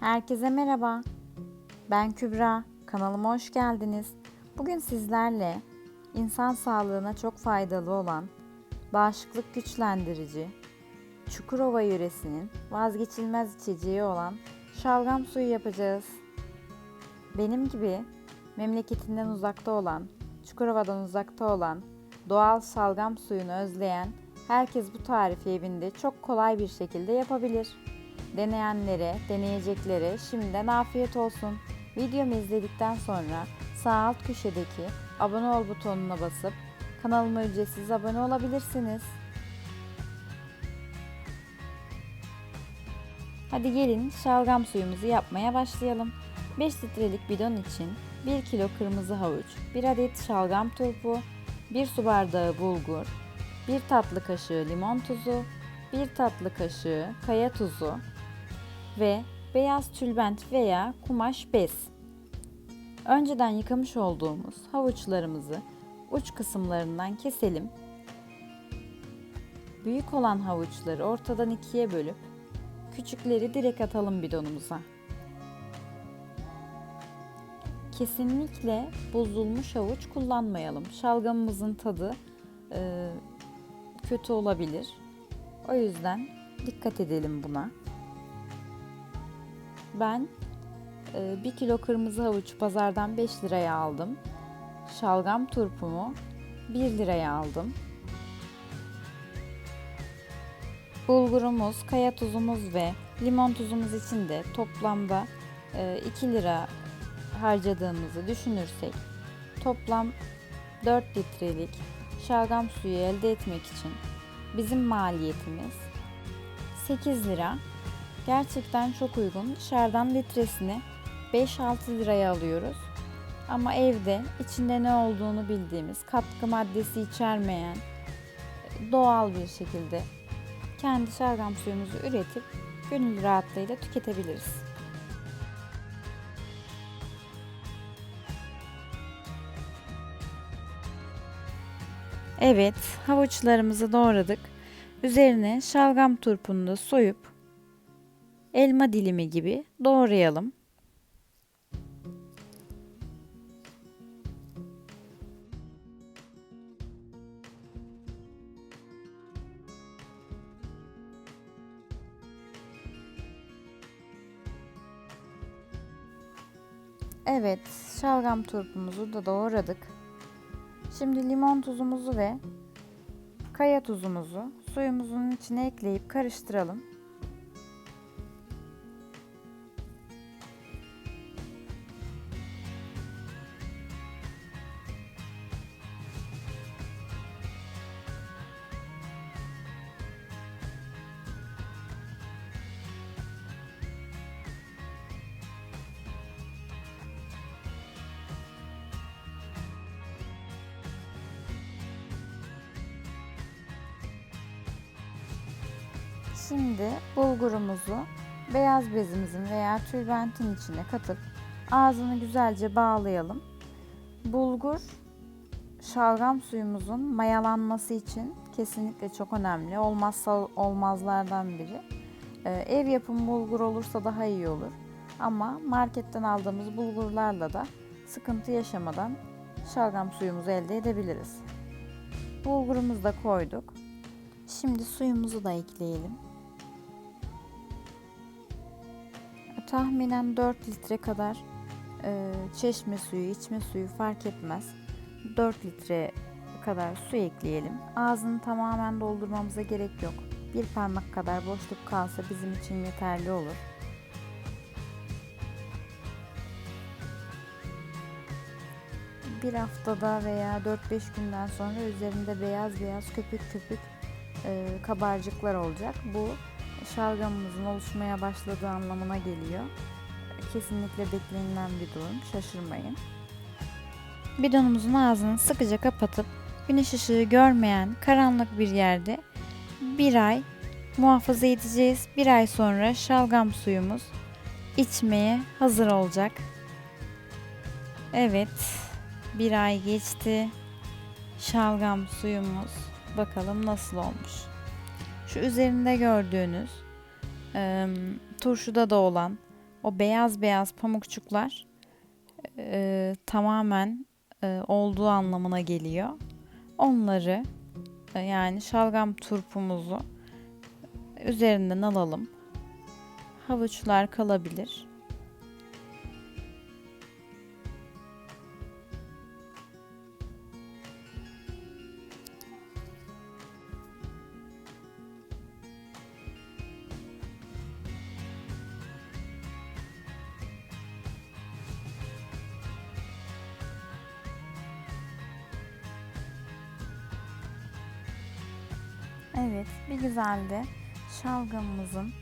Herkese merhaba. Ben Kübra. Kanalıma hoş geldiniz. Bugün sizlerle insan sağlığına çok faydalı olan bağışıklık güçlendirici Çukurova yöresinin vazgeçilmez içeceği olan şalgam suyu yapacağız. Benim gibi memleketinden uzakta olan, Çukurova'dan uzakta olan, doğal şalgam suyunu özleyen herkes bu tarifi evinde çok kolay bir şekilde yapabilir. Deneyenlere, deneyeceklere şimdiden afiyet olsun. Videomu izledikten sonra sağ alt köşedeki abone ol butonuna basıp kanalıma ücretsiz abone olabilirsiniz. Hadi gelin şalgam suyumuzu yapmaya başlayalım. 5 litrelik bidon için 1 kilo kırmızı havuç, 1 adet şalgam turpu, 1 su bardağı bulgur, 1 tatlı kaşığı limon tuzu, 1 tatlı kaşığı kaya tuzu ve beyaz tülbent veya kumaş bez. Önceden yıkamış olduğumuz havuçlarımızı uç kısımlarından keselim. Büyük olan havuçları ortadan ikiye bölüp küçükleri direkt atalım bidonumuza. Kesinlikle bozulmuş havuç kullanmayalım. Şalgamımızın tadı e, kötü olabilir. O yüzden dikkat edelim buna. Ben 1 kilo kırmızı havuç pazardan 5 liraya aldım. Şalgam turpumu 1 liraya aldım. Bulgurumuz, kaya tuzumuz ve limon tuzumuz için de toplamda 2 lira harcadığımızı düşünürsek toplam 4 litrelik şalgam suyu elde etmek için bizim maliyetimiz 8 lira. Gerçekten çok uygun. Dışarıdan litresini 5-6 liraya alıyoruz. Ama evde içinde ne olduğunu bildiğimiz, katkı maddesi içermeyen, doğal bir şekilde kendi şalgam suyumuzu üretip gönül rahatlığıyla tüketebiliriz. Evet, havuçlarımızı doğradık. Üzerine şalgam turpunu da soyup elma dilimi gibi doğrayalım. Evet, şalgam turpumuzu da doğradık. Şimdi limon tuzumuzu ve kaya tuzumuzu suyumuzun içine ekleyip karıştıralım. Şimdi bulgurumuzu beyaz bezimizin veya tülbentin içine katıp ağzını güzelce bağlayalım. Bulgur şalgam suyumuzun mayalanması için kesinlikle çok önemli. Olmazsa olmazlardan biri. Ee, ev yapımı bulgur olursa daha iyi olur. Ama marketten aldığımız bulgurlarla da sıkıntı yaşamadan şalgam suyumuzu elde edebiliriz. Bulgurumuzu da koyduk. Şimdi suyumuzu da ekleyelim. Tahminen 4 litre kadar e, çeşme suyu, içme suyu fark etmez. 4 litre kadar su ekleyelim. Ağzını tamamen doldurmamıza gerek yok. Bir parmak kadar boşluk kalsa bizim için yeterli olur. Bir haftada veya 4-5 günden sonra üzerinde beyaz beyaz köpük köpük e, kabarcıklar olacak. Bu şalgamımızın oluşmaya başladığı anlamına geliyor. Kesinlikle beklenilen bir durum. Şaşırmayın. Bidonumuzun ağzını sıkıca kapatıp güneş ışığı görmeyen karanlık bir yerde bir ay muhafaza edeceğiz. Bir ay sonra şalgam suyumuz içmeye hazır olacak. Evet, bir ay geçti. Şalgam suyumuz bakalım nasıl olmuş. Şu üzerinde gördüğünüz e, turşuda da olan o beyaz beyaz pamukçuklar e, tamamen e, olduğu anlamına geliyor. Onları e, yani şalgam turpumuzu üzerinden alalım. Havuçlar kalabilir. Evet, bir güzel de şalgamımızın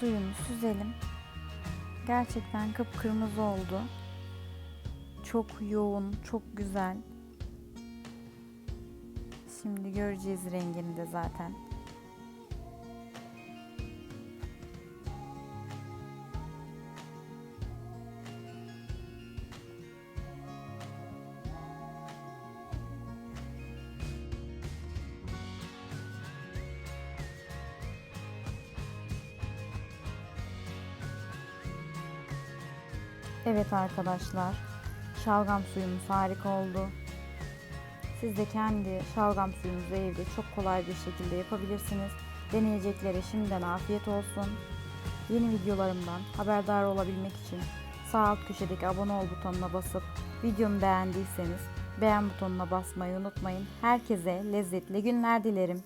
suyunu süzelim. Gerçekten kıpkırmızı oldu. Çok yoğun, çok güzel. Şimdi göreceğiz rengini de zaten. Evet arkadaşlar, şalgam suyumuz harika oldu. Siz de kendi şalgam suyunuzu evde çok kolay bir şekilde yapabilirsiniz. Deneyeceklere şimdiden afiyet olsun. Yeni videolarımdan haberdar olabilmek için sağ alt köşedeki abone ol butonuna basıp videomu beğendiyseniz beğen butonuna basmayı unutmayın. Herkese lezzetli günler dilerim.